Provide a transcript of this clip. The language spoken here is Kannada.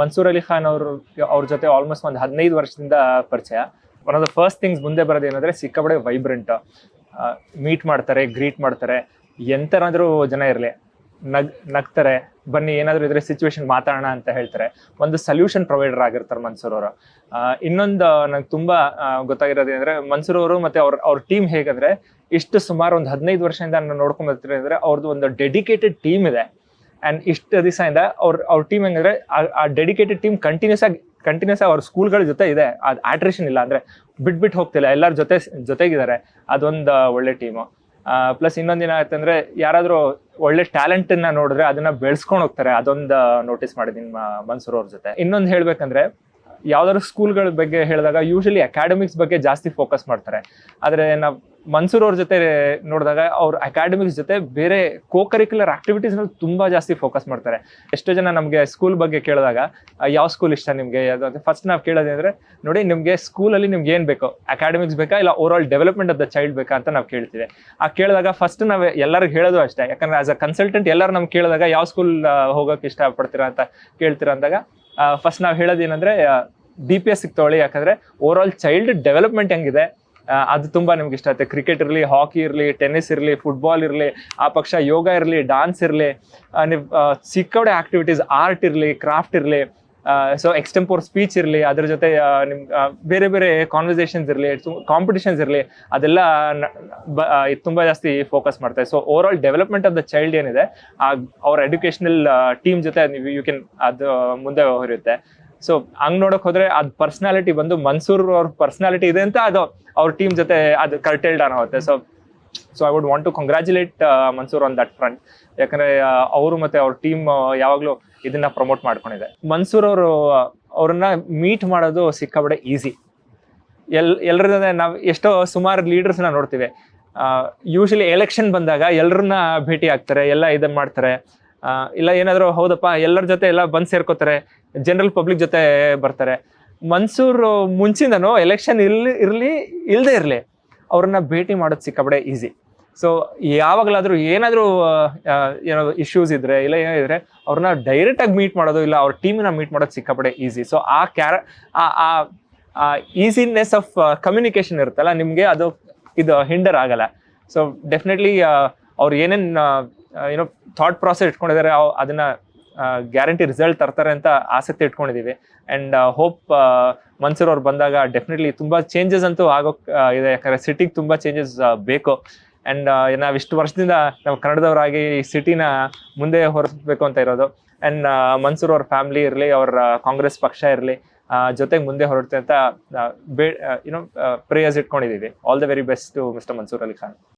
ಮನ್ಸೂರ್ ಅಲಿ ಖಾನ್ ಅವರು, ಅವ್ರ ಜೊತೆ ಆಲ್ಮೋಸ್ಟ್ ಒಂದು ಹದಿನೈದು ವರ್ಷದಿಂದ ಪರಿಚಯ. One of the first things ಮುಂದೆ ಬರೋದು ಏನಂದ್ರೆ ಸಿಕ್ಕಾಪಡೆ ವೈಬ್ರೆಂಟ್ ಮೀಟ್ ಮಾಡ್ತಾರೆ ಗ್ರೀಟ್ ಮಾಡ್ತಾರೆ. ಎಂತರಾದ್ರೂ ಜನ ಇರಲಿ, ನಗ್, ನಗ್ತಾರೆ, ಬನ್ನಿ, ಏನಾದರೂ ಇದ್ರೆ ಸಿಚುವೇಶನ್ ಮಾತಾಡೋಣ ಅಂತ ಹೇಳ್ತಾರೆ. ಒಂದು ಸೊಲ್ಯೂಷನ್ ಪ್ರೊವೈಡರ್ ಆಗಿರ್ತಾರೆ ಮನ್ಸೂರ್ ಅವರು. ಇನ್ನೊಂದು ನಂಗೆ ತುಂಬಾ ಗೊತ್ತಾಗಿರೋದು ಏನಂದ್ರೆ ಮನ್ಸೂರ್ ಅವರು ಮತ್ತೆ ಅವ್ರ ಅವ್ರ ಟೀಮ್ ಹೇಗಂದ್ರೆ ಇಷ್ಟು ಸುಮಾರು ಒಂದು ಹದಿನೈದು ವರ್ಷದಿಂದ ನಾನು ನೋಡ್ಕೊಂಡ್ ಬರ್ತೀನಿ ಅಂದ್ರೆ ಅವ್ರದ್ದು ಒಂದು ಡೆಡಿಕೇಟೆಡ್ ಟೀಮ್ ಇದೆ. ಅಂಡ್ ಇಷ್ಟು ದಿವಸದಿಂದ ಅವ್ರ ಅವ್ರ ಟೀಮ್ ಹೆಂಗಂದ್ರೆ ಆ- ಡೆಡಿಕೇಟೆಡ್ ಟೀಮ್ ಕಂಟಿನ್ಯೂಸ್ ಆಗಿ ಕಂಟಿನ್ಯೂಸ್ ಆಗಿ ಅವ್ರ ಸ್ಕೂಲ್ಗಳ ಜೊತೆ ಇದೆ. ಅದು ಆಟ್ರೇಷನ್ ಇಲ್ಲ ಅಂದರೆ ಬಿಟ್ಬಿಟ್ಟು ಹೋಗ್ತಿಲ್ಲ. ಎಲ್ಲರ ಜೊತೆ ಜೊತೆಗಿದ್ದಾರೆ. ಅದೊಂದು ಒಳ್ಳೆ ಟೀಮು ಪ್ಲಸ್ ಇನ್ನೊಂದಿನ ಆಯ್ತಂದ್ರೆ ಯಾರಾದರೂ ಒಳ್ಳೆ ಟ್ಯಾಲೆಂಟನ್ನು ನೋಡಿದ್ರೆ ಅದನ್ನು ಬೆಳೆಸ್ಕೊಂಡು ಹೋಗ್ತಾರೆ. ಅದೊಂದು ನೋಟಿಸ್ ಮಾಡಿದ್ದೀನಿ ಮನ್ಸೂರ್ ಅವ್ರ ಜೊತೆ. ಇನ್ನೊಂದು ಹೇಳಬೇಕಂದ್ರೆ ಯಾವ್ದಾದ್ರು ಸ್ಕೂಲ್ಗಳ ಬಗ್ಗೆ ಹೇಳಿದಾಗ ಯೂಶಲಿ ಅಕಾಡೆಮಿಕ್ಸ್ ಬಗ್ಗೆ ಜಾಸ್ತಿ ಫೋಕಸ್ ಮಾಡ್ತಾರೆ. ಆದರೆ ನಾವು ಮನ್ಸೂರ್ ಅವ್ರ ಜೊತೆ ನೋಡಿದಾಗ ಅವ್ರ ಅಕಾಡೆಮಿಕ್ಸ್ ಜೊತೆ ಬೇರೆ ಕೋ ಕರಿಕ್ಯುಲರ್ ಆಕ್ಟಿವಿಟೀಸ್ ತುಂಬಾ ಜಾಸ್ತಿ ಫೋಕಸ್ ಮಾಡ್ತಾರೆ. ಎಷ್ಟೋ ಜನ ನಮಗೆ ಸ್ಕೂಲ್ ಬಗ್ಗೆ ಕೇಳಿದಾಗ ಯಾವ ಸ್ಕೂಲ್ ಇಷ್ಟ ನಿಮಗೆ? ಫಸ್ಟ್ ನಾವು ಕೇಳೋದಂದ್ರೆ ನೋಡಿ, ನಿಮಗೆ ಸ್ಕೂಲಲ್ಲಿ ನಿಮ್ಗೆ ಏನು ಬೇಕು? ಅಕಾಡೆಮಿಕ್ಸ್ ಬೇಕಾ ಇಲ್ಲ overall development of the child ಬೇಕಾ ಅಂತ ನಾವು ಕೇಳ್ತೀವಿ. ಆ ಕೇಳಿದಾಗ ಫಸ್ಟ್ ನಾವು ಎಲ್ಲರಿಗೂ ಹೇಳೋದು ಅಷ್ಟೇ. ಯಾಕಂದ್ರೆ ಆಸ್ ಅ ಕನ್ಸಲ್ಟೆಂಟ್ ಎಲ್ಲರೂ ನಮ್ಗೆ ಕೇಳಿದಾಗ, ಯಾವ ಸ್ಕೂಲ್ ಹೋಗೋಕೆ ಇಷ್ಟಪಡ್ತೀರಾ ಅಂತ ಕೇಳ್ತೀರಾ? ಅಂದಾಗ ಫಸ್ಟ್ ನಾವು ಹೇಳೋದೇನಂದ್ರೆ ಡಿ ಪಿ ಎಸ್ ತಗೊಳ್ಳಿ ಯಾಕಂದ್ರೆ ಓವರ್ ಆಲ್ ಚೈಲ್ಡ್ ಡೆವಲಪ್ಮೆಂಟ್ ಹೆಂಗಿದೆ? ಅದು ತುಂಬಾ ನಿಮ್ಗೆ ಇಷ್ಟ ಆಗುತ್ತೆ. ಕ್ರಿಕೆಟ್ ಇರಲಿ ಹಾಕಿ ಇರಲಿ ಟೆನ್ನಿಸ್ ಇರಲಿ ಫುಟ್ಬಾಲ್ ಇರಲಿ, ಆ ಪಕ್ಷ ಯೋಗ ಇರಲಿ ಡಾನ್ಸ್ ಇರಲಿ ನೀವು ಸಿಕ್ಕವಡೆ ಆಕ್ಟಿವಿಟೀಸ್ ಆರ್ಟ್ ಇರಲಿ ಕ್ರಾಫ್ಟ್ ಇರಲಿ ಸೊ ಎಕ್ಸ್ಟೆಂಪೋರ್ ಸ್ಪೀಚ್ ಇರಲಿ, ಅದ್ರ ಜೊತೆ ನಿಮ್ ಬೇರೆ ಬೇರೆ ಕಾನ್ವರ್ಸೇಷನ್ಸ್ ಇರಲಿ ಕಾಂಪಿಟೇಷನ್ಸ್ ಇರಲಿ, ಅದೆಲ್ಲ ತುಂಬಾ ಜಾಸ್ತಿ ಫೋಕಸ್ ಮಾಡ್ತಾರೆ so overall development of the child ಏನಿದೆ ಅವ್ರ ಎಜುಕೇಶನಲ್ ಟೀಮ್ ಜೊತೆ ನೀವು ಯು ಕ್ಯಾನ್ ಅದು ಮುಂದೆ ಹೊರಿಯುತ್ತೆ ಸೊ ಹಂಗ್ ನೋಡಕ್ ಹೋದ್ರೆ ಅದ್ ಪರ್ಸನಾಲಿಟಿ ಬಂದು ಮನ್ಸೂರ್ ಅವ್ರ ಪರ್ಸನಾಲಿಟಿ ಇದೆ ಅಂತ ಅದು ಅವ್ರ ಟೀಮ್ ಜೊತೆ ಅದು ಕರ್ಟೆಲ್ಡ್ ಆಗುತ್ತೆ. So so I would want to congratulate Mansoor on that front ಯಾಕಂದ್ರೆ ಅವರು ಮತ್ತೆ ಅವ್ರ ಟೀಮ್ ಯಾವಾಗ್ಲೂ ಇದನ್ನ ಪ್ರಮೋಟ್ ಮಾಡ್ಕೊಂಡಿದೆ. ಮನ್ಸೂರ್ ಅವರು ಅವ್ರನ್ನ ಮೀಟ್ ಮಾಡೋದು ಸಿಕ್ಕಾಬಡೆ ಈಸಿ ಎಲ್ ಎಲ್ಲರದ ನಾವು ಎಷ್ಟೋ ಸುಮಾರು ಲೀಡರ್ಸ್ನ ನೋಡ್ತೀವಿ. ಯೂಶಲಿ ಎಲೆಕ್ಷನ್ ಬಂದಾಗ ಎಲ್ಲರನ್ನ ಭೇಟಿ ಆಗ್ತಾರೆ, ಎಲ್ಲ ಇದನ್ನ ಮಾಡ್ತಾರೆ. ಇಲ್ಲ ಏನಾದರೂ, ಹೌದಪ್ಪ, ಎಲ್ಲರ ಜೊತೆ ಎಲ್ಲ ಬಂದು ಸೇರ್ಕೋತಾರೆ ಜನರಲ್ ಪಬ್ಲಿಕ್ ಜೊತೆ ಬರ್ತಾರೆ. ಮನ್ಸೂರ್ ಮುಂಚಿಂದನೂ ಎಲೆಕ್ಷನ್ ಇಲ್ಲಿ ಇರಲಿ ಇಲ್ಲದೆ ಇರಲಿ, ಅವ್ರನ್ನ ಭೇಟಿ ಮಾಡೋದು ಸಿಕ್ಕಾಬಡೆ ಈಸಿ ಸೊ ಯಾವಾಗಲಾದರೂ ಏನಾದರೂ ಏನೋ ಇಶ್ಯೂಸ್ ಇದ್ರೆ, ಇಲ್ಲ ಏನಿದ್ರೆ ಅವ್ರನ್ನ ಡೈರೆಕ್ಟ್ ಆಗಿ ಮೀಟ್ ಮಾಡೋದು, ಇಲ್ಲ ಅವ್ರ ಟೀಮಿನ ಮೀಟ್ ಮಾಡೋದು ಸಿಕ್ಕಾಪಡೆ ಈಸಿ ಸೊ ಆ ಕ್ಯಾರ, ಆ ಈಸಿನೆಸ್ ಆಫ್ ಕಮ್ಯುನಿಕೇಶನ್ ಇರುತ್ತಲ್ಲ, ನಿಮಗೆ ಅದು, ಇದು ಹಿಂಡರ್ ಆಗಲ್ಲ. ಸೊ ಡೆಫಿನೆಟ್ಲಿ ಅವ್ರು ಏನೇನು ಏನೋ ಥಾಟ್ ಪ್ರಾಸೆಸ್ ಇಟ್ಕೊಂಡಿದ್ದಾರೆ ಅದನ್ನ ಗ್ಯಾರಂಟಿ ರಿಸಲ್ಟ್ ತರ್ತಾರೆ ಅಂತ ಆಸಕ್ತಿ ಇಟ್ಕೊಂಡಿದ್ದೀವಿ ಅಂಡ್ ಹೋಪ್ ಮನ್ಸೂರ್ ಅವ್ರು ಬಂದಾಗ ಡೆಫಿನೆಟ್ಲಿ ತುಂಬಾ ಚೇಂಜಸ್ ಅಂತೂ ಆಗೋ ಇದೆ. ಯಾಕಂದ್ರೆ ಸಿಟಿಗೆ ತುಂಬಾ ಚೇಂಜಸ್ ಬೇಕು. ಅಂಡ್ ನಾವು ಇಷ್ಟು ವರ್ಷದಿಂದ ನಾವು ಕನ್ನಡದವರಾಗಿ ಈ ಸಿಟಿನ ಮುಂದೆ ಹೊರಸ್ಬೇಕು ಅಂತ ಇರೋದು. ಅಂಡ್ ಮನ್ಸೂರ್ ಅವ್ರ ಫ್ಯಾಮಿಲಿ ಇರಲಿ, ಅವ್ರ ಕಾಂಗ್ರೆಸ್ ಪಕ್ಷ ಇರಲಿ ಜೊತೆಗೆ ಮುಂದೆ ಹೊರಡುತ್ತೆ ಅಂತ ಬೇ you know prayers ಇಟ್ಕೊಂಡಿದೀವಿ. All the very best to mister Mansoor Ali Khan.